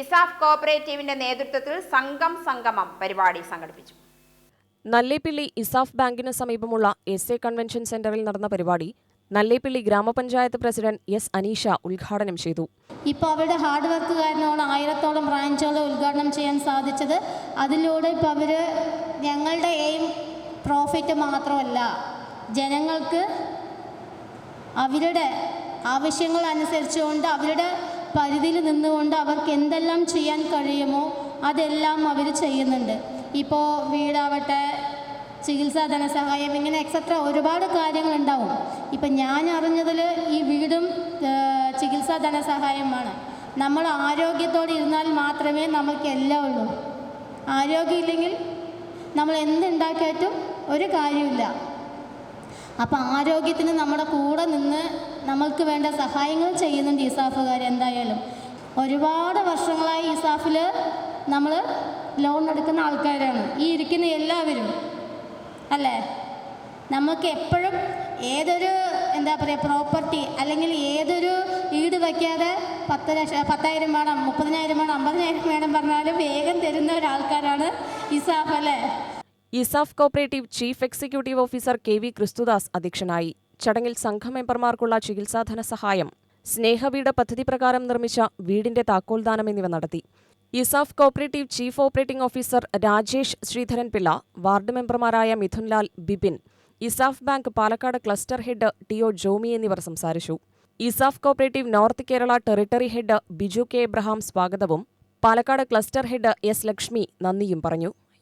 ഇസാഫ് കോപ്പറേറ്റീവിന്റെ നേതൃത്വത്തിൽ സംഘം സംഗമം പരിപാടി സംഘടിപ്പിച്ചു. നല്ലേപ്പിള്ളി ഇസാഫ് ബാങ്കിന് സമീപമുള്ള എസ് എ കൺവെൻഷൻ സെന്ററിൽ നടന്ന പരിപാടി നല്ലേപ്പിള്ളി ഗ്രാമപഞ്ചായത്ത് പ്രസിഡന്റ് എസ് അനീഷ ഉദ്ഘാടനം ചെയ്തു. ഇപ്പോൾ അവരുടെ ഹാർഡ് വർക്ക് കാരണമാണ് ആയിരത്തോളം ബ്രാഞ്ചുകൾ ഉദ്ഘാടനം ചെയ്യാൻ സാധിച്ചത്. അതിലൂടെ ഇപ്പോൾ അവർ ഞങ്ങളുടെ എയിം പ്രോഫിറ്റ് മാത്രമല്ല ജനങ്ങൾക്ക് അവരുടെ ആവശ്യങ്ങൾ അനുസരിച്ചുകൊണ്ട് അവരുടെ പരിധിയിൽ നിന്നുകൊണ്ട് അവർക്ക് എന്തെല്ലാം ചെയ്യാൻ കഴിയുമോ അതെല്ലാം അവർ ചെയ്യുന്നുണ്ട്. ഇപ്പോൾ വീടാവട്ടെ ചികിത്സാ ധനസഹായം ഇങ്ങനെ എക്സെട്ര ഒരുപാട് കാര്യങ്ങളുണ്ടാവും. ഇപ്പം ഞാൻ അറിഞ്ഞതിൽ ഈ വീടും ചികിത്സാ ധനസഹായമാണ് നമ്മൾ ആരോഗ്യത്തോടെ ഇരുന്നാൽ മാത്രമേ നമുക്ക് എല്ലാം ഉള്ളൂ. ആരോഗ്യമില്ലെങ്കിൽ നമ്മൾ എന്തുണ്ടാക്കിയിട്ടും ഒരു കാര്യമില്ല അപ്പം ആരോഗ്യത്തിന് നമ്മുടെ കൂടെ നിന്ന് നമ്മൾക്ക് വേണ്ട സഹായങ്ങൾ ചെയ്യുന്നുണ്ട് ഇസാഫുകാർ എന്തായാലും. ഒരുപാട് വർഷങ്ങളായി ഇസാഫിൽ നമ്മൾ ലോൺ എടുക്കുന്ന ആൾക്കാരാണ്. ഈ ഇരിക്കുന്ന എല്ലാവരും. അല്ലേ? നമുക്ക് എപ്പോഴും ഏതൊരു എന്താ പറയുക പ്രോപ്പർട്ടി അല്ലെങ്കിൽ ഏതൊരു ഈട് വയ്ക്കാതെ പത്ത് ലക്ഷം പത്തായിരം വേണം മുപ്പതിനായിരം വേണം അമ്പതിനായിരം വേണം പറഞ്ഞാലും വേഗം തരുന്ന ഒരാൾക്കാരാണ് ഇസാഫ് അല്ലേ? ESAF cooperative chief executive officer K V Kristhudas അധ്യക്ഷനായി. ചടങ്ങിൽ സംഘം മെമ്പർമാർക്കുള്ള ചികിത്സാധന സഹായം സ്നേഹവീട് പദ്ധതി പ്രകാരം നിർമ്മിച്ച വീടിന്റെ താക്കോൽദാനം എന്നിവ നടത്തി. ESAF cooperative chief operating officer Rajesh Sreedharan Pillai ward മെമ്പർമാരായ Mithunlal Bipin ESAF bank Palakkad cluster head T O Jomi എന്നിവർ സംസാരിച്ചു. ESAF cooperative north Kerala territory head Biju K Abraham സ്വാഗതവും Palakkad cluster head S Lakshmi നന്ദിയും പറഞ്ഞു.